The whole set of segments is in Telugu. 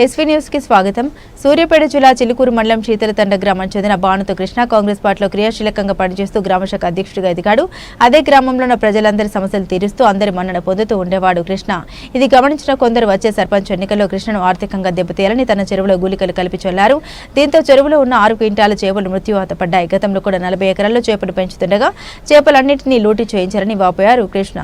ఎస్వీ న్యూస్కి స్వాగతం. సూర్యాపేట జిల్లా చిలుకూరు మండలం శీతలతండ గ్రామం చెందిన భానుతో కృష్ణ కాంగ్రెస్ పార్టీలో క్రియాశీలకంగా పనిచేస్తూ గ్రామశాఖ అధ్యక్షుడిగా ఎదిగాడు. అదే గ్రామంలో ఉన్న ప్రజలందరి సమస్యలు తీరుస్తూ అందరి మన్నన పొందుతూ ఉండేవాడు కృష్ణ. ఇది గమనించిన కొందరు వచ్చే సర్పంచ్ ఎన్నికల్లో కృష్ణను ఆర్థికంగా దెబ్బతీయాలని తన చెరువులో గులికలు కలిపి చల్లారు. దీంతో చెరువులో ఉన్న ఆరు క్వింటాల చేపలు మృత్యువాత పడ్డాయి. గతంలో కూడా నలభై ఎకరాల్లో చేపలు పెంచుతుండగా చేపలన్నింటినీ లూటీ చేయించారని వాపోయారు కృష్ణ.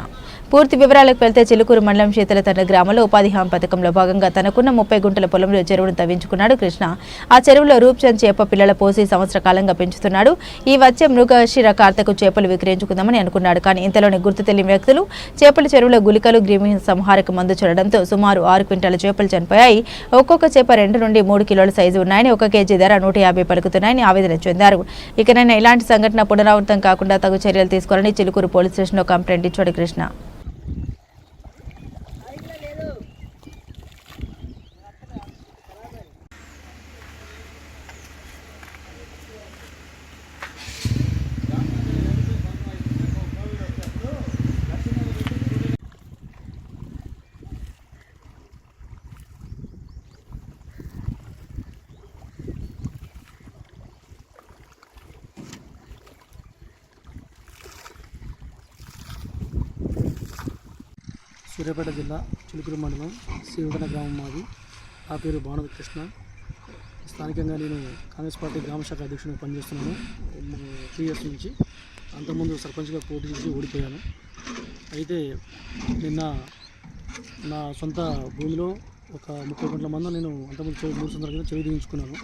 పూర్తి వివరాలకు వెళ్తే చిలుకూరు మండలం శీతలతండ గ్రామంలో ఉపాధి హామీ పథకంలో భాగంగా తనకున్న ముప్పై గుంటల పొలంలో చెరువును తవ్వించుకున్నాడు కృష్ణ. ఆ చెరువులో రూప్చంద్ చేప పిల్లల పోసి సంవత్సర కాలంగా పెంచుతున్నాడు. ఈ వచ్చే మృగశిర కార్తకు చేపలు విక్రయించుకుందామని అనుకున్నాడు. కానీ ఇంతలోనే గుర్తు తెలియని వ్యక్తులు చేపల చెరువులో గులికలు గ్రీమి సంహారక మందు చల్లడంతో సుమారు ఆరు క్వింటాల చేపలు చనిపోయాయి. ఒక్కొక్క చేప రెండు నుండి మూడు కిలోల సైజు ఉన్నాయని ఒక కేజీ ధర నూట యాభై పలుకుతున్నాయని ఆవేదన చెందారు. ఇకనైనా ఇలాంటి సంఘటన పునరావృతం కాకుండా తగు చర్యలు తీసుకోవాలని చిలుకూరు పోలీస్ స్టేషన్లో కంప్లైంట్ ఇచ్చాడు కృష్ణ. సూర్యాపేట జిల్లా చిలుకూరు మండలం శ్రీవటన గ్రామం మాది. నా పేరు భానుద కృష్ణ స్థానికంగా నేను కాంగ్రెస్ పార్టీ గ్రామ శాఖ అధ్యక్షుడిగా పనిచేస్తున్నాను. త్రీ ఇయర్స్ నుంచి అంతకుముందు సర్పంచ్గా పోటీ చేసి ఓడిపోయాను. అయితే నిన్న నా సొంత భూమిలో ఒక ముప్పై గంటల మంది నేను అంతకుముందు చెవి మూడు సంవత్సరాల కింద చెవి దించుకున్నాను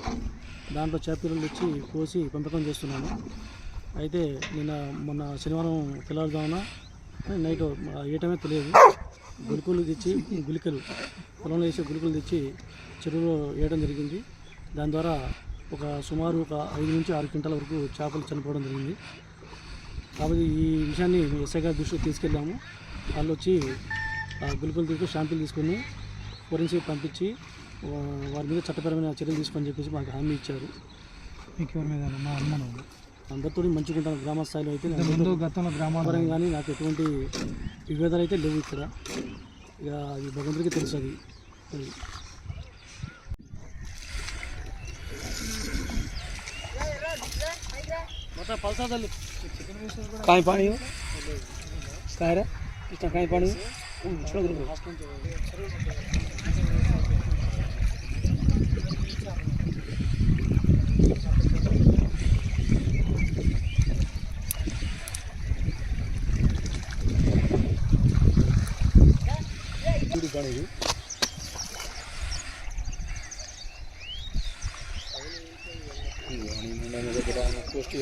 దాంట్లో చేపీరలు వచ్చి కోసి పెంపకం చేస్తున్నాను. అయితే నిన్న మొన్న శనివారం తెల్లవారుజామున నైట్ ఏటమే తెలియదు. గులికలు తెచ్చి గులికలు పొలంలో వేసే గులికలు తెచ్చి చెరువులో వేయడం జరిగింది. దాని ద్వారా ఒక సుమారు ఒక ఐదు నుంచి ఆరు క్వింటాల వరకు చేపలు చనిపోవడం జరిగింది. కాబట్టి ఈ విషయాన్ని ఎస్ఐ గారి దృష్టికి తీసుకెళ్ళాము. వాళ్ళు వచ్చి ఆ గులికలు తీసుకుని షాంపులు తీసుకొని ఫోరెన్సిక్ పంపించి వారి మీద చట్టపరమైన చర్యలు తీసుకొని చెప్పేసి మాకు హామీ ఇచ్చారు. మీకు ఎవరి మీద మా అనుమానం అందరితో మంచిగా ఉంటాను. గ్రామ స్థాయిలో అయితే నేను ముందు గతంలో గ్రామాలు పరంగా కానీ నాకు ఎటువంటి విభేదాలు అయితే లేవు ఇక్కడ. ఇక అది భగవంతుడికి తెలుసు అది. అది. కాయ పానీ కాయ రా ఇష్టం కాయ పానీ పానీ పోస్ట్